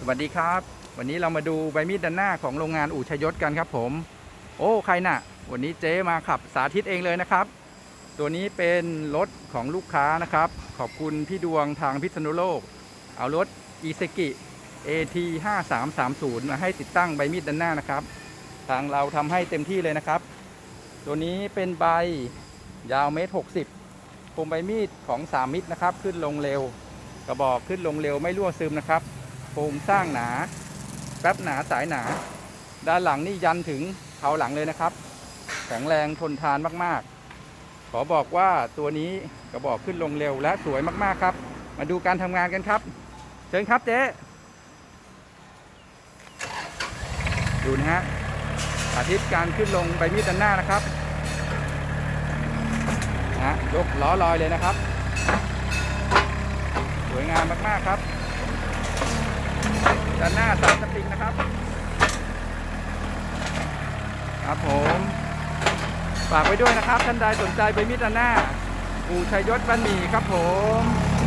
สวัสดีครับ วันนี้เรามาดูใบมีดด้านหน้าของโรงงานอู่ชยศกันครับผม โอ้ใครน่ะ วันนี้เจ๊มาขับสาธิตเองเลยนะครับ ตัวนี้เป็นรถของลูกค้านะครับ ขอบคุณพี่ดวงทางพิษณุโลก เอารถอีเซกิ AT 5330มาให้ติดตั้งใบมีดด้านหน้านะครับ ทางเราทำให้เต็มที่เลยนะครับ ตัวนี้เป็นใบยาวเมตร60คมใบมีดของ3มิตรนะครับ ขึ้นลงเร็ว กระบอกขึ้นลงเร็วไม่รั่วซึมนะครับ โครงสร้างหนาแป๊บหนาสายหนา ด้านหลังนี่ยันถึงเผาหลังเลยนะครับ แข็งแรงทนทานมากๆ ขอบอกว่าตัวนี้กระบอกขึ้นลงเร็วและสวยมากๆครับ มาดูการทำงานกันครับ เชิญครับเจ๊ดูนะฮะสาธิตการขึ้นลงใบมีดด้านหน้านะครับนะฮะยกล้อลอยเลยนะครับ สวยงามมากๆครับ สามสปริงนะครับ ครับผม ฝากไว้ด้วยนะครับ ท่านใดสนใจใบมิตรหน้า อู่ชัยยศบ้านหมี่ครับผม